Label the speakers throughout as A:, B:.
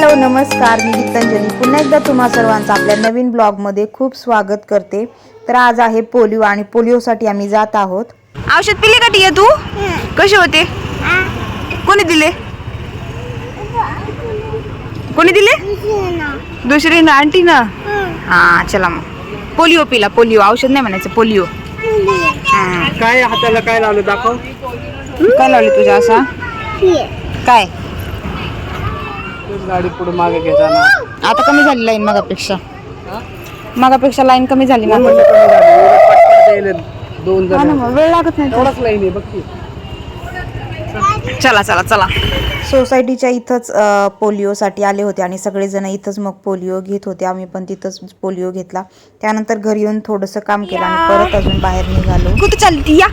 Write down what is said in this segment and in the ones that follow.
A: नमस्कार. मी गीतांजली. पुन्हा एकदा तुम्हा सर्वांचं आपल्या नवीन ब्लॉगमध्ये खूप स्वागत करते. तर आज आहे पोलिओ आणि पोलिओसाठी आम्ही जात आहोत. औषध पिले का टिया तू? कसे होते? कोणी दिले? कोणी दिले? दुसरी ना आंटी ना? हा चला मग. पोलिओ पिला पोलिओ. औषध नाही म्हणायचं पोलिओ. हा.
B: काय हाताला काय लावलं? दाखव.
A: काय लावले तुझ्या असा? काय?
B: गाडी पुढे मागे घेताना?
A: आता कमी झाली लाईन मगापेक्षा. मगापेक्षा लाईन कमी झाली ना
B: कमी झाली. एवढं पटपट द्यायला दोन
A: हा ना
B: जण
A: मग, वेळ लागत नाही
B: एवढाच लाईन आहे बघ की.
A: चला चला चला. सोसायटीच्या इथंच अ, पोलिओसाठी आले होते आणि सगळेजण इथंच मग पोलिओ घेत होते. आम्ही पण तिथंच पोलिओ घेतला. त्यानंतर घरी येऊन थोडंसं काम केलं आणि परत अजून बाहेर निघालो. कुठे चालली ती? या.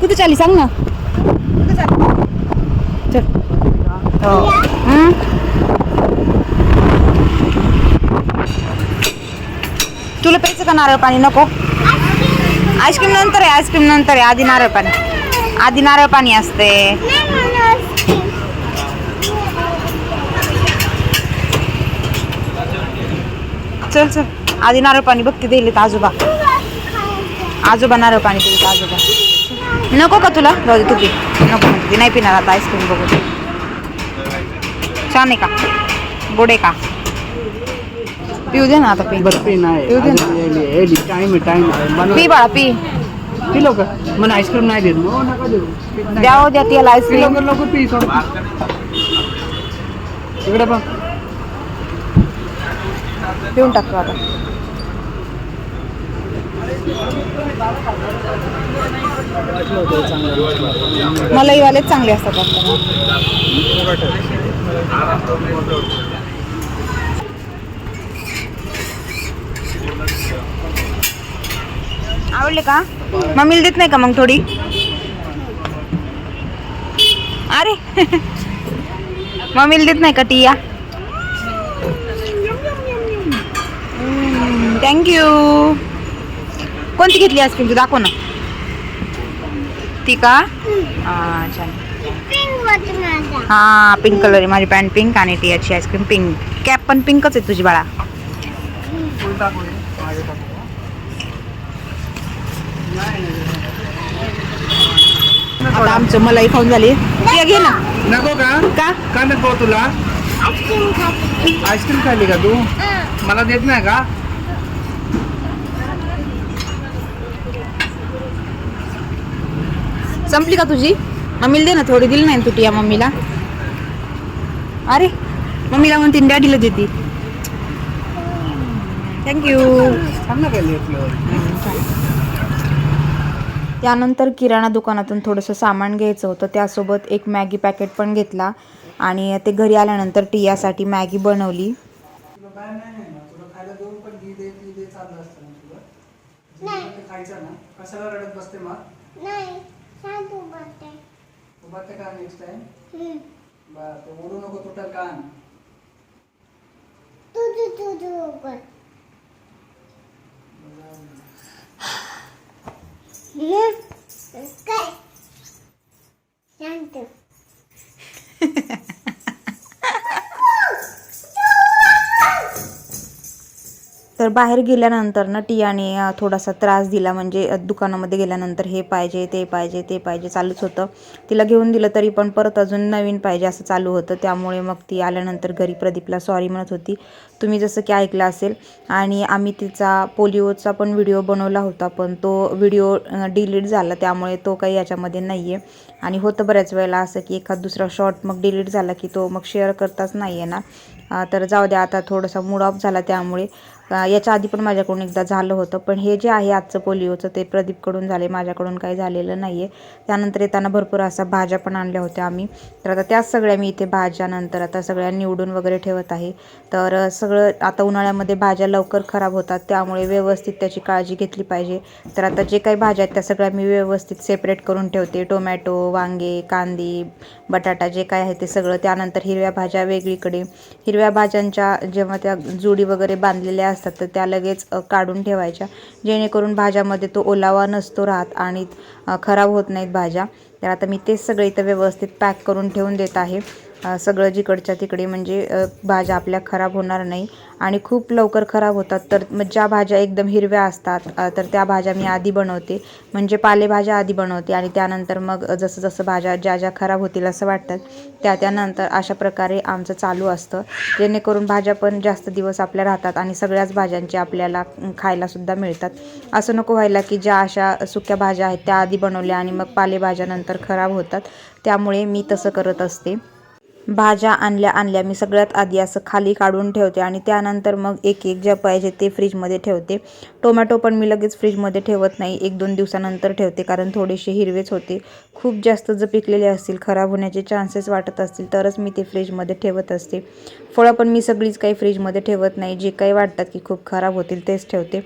A: कुठे चालली? सांग ना कुठं चालली? चल. हो. हं? तुला प्यायचं का नारळ पाणी? नको. आईस्क्रीम नंतर आहे आईस्क्रीम नंतर आहे आधी नारळ पाणी. आधी नारळ पाणी असते. चल चल. आधी नारळ पाणी बघते दिले आजोबा. आजोबा नारळ पाणी दिले आजोबा. नको का तुला? जाऊ दे नको म्हणते नाही पिणार आता आईस्क्रीम बघू छान आहे का? गोड आहे का? पिऊ दे ना आता पी.
B: बरं पी नाही.
A: येऊ दे ना.
B: टाइम आहे टाइम आहे. बनव-
A: पी बाळा पी.
B: पी लवकर. मला आईस्क्रीम नाही देत. हो नका देऊ. पी नाही.
A: द्या हो द्या
B: पी
A: आईस्क्रीम
B: लवकर लवकर पी इकडे बघ.
A: पिऊन टाकतो आता. मलाईवालेच चांगले असतात आवडले का? मम्मीला देत नाही का मग थोडी? अरे. मम्मीला देत नाही का टिया? थँक्यू कोणती घेतली आईस्क्रीम तू दाखव ना. ती का? हा हा पिंक कलर आहे. माझी पॅन्ट पिंक आणि टियाची आईस्क्रीम पिंक कॅप पण पिंकच आहे तुझी बाळा. आता आमचं मलाई खाऊन झाली. घे ना.
B: नको का?
A: का?
B: का नको तुला? आईस्क्रीम खाल्ली का तू? मला देत नाही का?
A: संपली का तुझी? मम्मीला दे ना थोडी दिली नाही तुटी तू टिया मम्मीला. अरे मम्मीला म्हणते डॅडीला देते. थँक्यू त्यानंतर किराणा दुकानातून थोडंसं सामान घ्यायचं होतं. त्यासोबत एक मॅगी पॅकेट पण घेतला. आणि ते घरी आल्यानंतर टियासाठी मॅगी बनवली.
B: खायचं ना कशाला रडत बसते मग
C: शांत उभारते
B: उभारते का नेक्स्ट टाइम बरं ते ओढू नको तुटल कान
C: तुझू तुझू उभर काय शांत
A: तर बाहेर गेल्यानंतर ना टियाने थोडासा त्रास दिला. म्हणजे दुकानामध्ये गेल्यानंतर हे पाहिजे ते पाहिजे ते पाहिजे चालूच होतं. तिला घेऊन दिलं तरी पण परत अजून नवीन पाहिजे असं चालू होतं. त्यामुळे मग ती आल्यानंतर घरी प्रदीपला सॉरी म्हणत होती. तुम्ही जसं की ऐकलं असेल. आणि आम्ही तिचा पोलिओचा पण व्हिडिओ बनवला होता पण तो व्हिडिओ डिलीट झाला. त्यामुळे तो काही याच्यामध्ये नाही आहे आणि होतं बऱ्याच वेळेला असं की एखाद दुसरा शॉर्ट मग डिलीट झाला की तो मग शेअर करताच नाही येणार ना तर जाऊ द्या आता थोडासा मूड ऑफ झाला त्यामुळे. याच्या आधी पण माझ्याकडून एकदा झालं होतं. पण हे जे आहे आजचं पोलिओचं ते प्रदीपकडून झाले माझ्याकडून काही झालेलं नाही आहे त्यानंतर येताना भरपूर असा भाज्या पण आणल्या होत्या आम्ही. तर आता त्याच सगळ्या मी इथे भाज्यानंतर आता सगळ्या निवडून वगैरे ठेवत आहे. तर सगळं आता उन्हाळ्यामध्ये भाज्या लवकर खराब होतात त्यामुळे व्यवस्थित त्याची काळजी घेतली पाहिजे. तर आता जे काही भाज्या आहेत त्या सगळ्या मी व्यवस्थित सेपरेट करून ठेवते. टोमॅटो वांगे कांदी बटाटा जे काय आहे ते सगळं. त्यानंतर हिरव्या भाज्या वेगळीकडे. हिरव्या भाज्यांच्या जेव्हा त्या जुडी वगैरे बांधलेल्या असतात तर त्या लगेच काढून ठेवायच्या. जेणेकरून भाज्यामध्ये तो ओलावा नसतो राहत आणि खराब होत नाहीत भाज्या. तर आता मी तेच सगळं इथं व्यवस्थित पॅक करून ठेवून देत आहे. सगळं जिकडच्या तिकडे म्हणजे भाज्या आपल्या खराब होणार नाही. आणि खूप लवकर खराब होतात. तर मग ज्या भाज्या एकदम हिरव्या असतात तर त्या भाज्या मी आधी बनवते. म्हणजे पालेभाज्या आधी बनवते आणि त्यानंतर मग जसं जसं भाज्या ज्या ज्या खराब होतील असं वाटतात त्या त्यानंतर अशा प्रकारे आमचं चालू असतं. जेणेकरून भाज्या पण जास्त दिवस आपल्या राहतात आणि सगळ्याच भाज्यांचे आपल्याला खायलासुद्धा मिळतात. असं नको व्हायला की ज्या अशा सुक्या भाज्या आहेत त्या आधी बनवल्या आणि मग पालेभाज्या नंतर खराब होतात. त्यामुळे मी तसं करत असते. भाज्या आणल्या आणल्या. मी सगळ्यात आधी असं खाली काढून ठेवते आणि त्यानंतर मग एक एक ज्या पाहिजे ते फ्रीजमध्ये ठेवते. टोमॅटो पण मी लगेच फ्रीजमध्ये ठेवत नाही. एक दोन दिवसानंतर ठेवते कारण थोडेसे हिरवेच होते. खूप जास्त जर पिकलेले असतील खराब होण्याचे चान्सेस वाटत असतील तरच मी ते फ्रीजमध्ये ठेवत असते. फळं पण मी सगळीच काही फ्रीजमध्ये ठेवत नाही. जे काही वाटतात की खूप खराब होतील तेच ठेवते.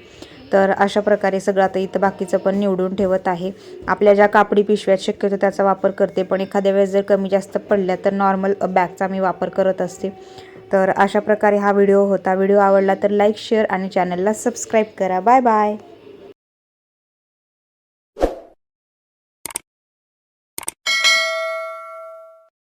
A: तर अशा प्रकारे सगळं आता इथं बाकीचं पण निवडून ठेवत आहे. आपल्या ज्या कापडी पिशव्यात शक्यतो त्याचा वापर करते. पण एखाद्या वेळेस जर कमी जास्त पडल्या तर नॉर्मल बॅगचा मी वापर करत असते. तर अशा प्रकारे हा व्हिडिओ होता. व्हिडिओ आवडला तर लाईक शेअर आणि चॅनलला सबस्क्राईब करा. Bye bye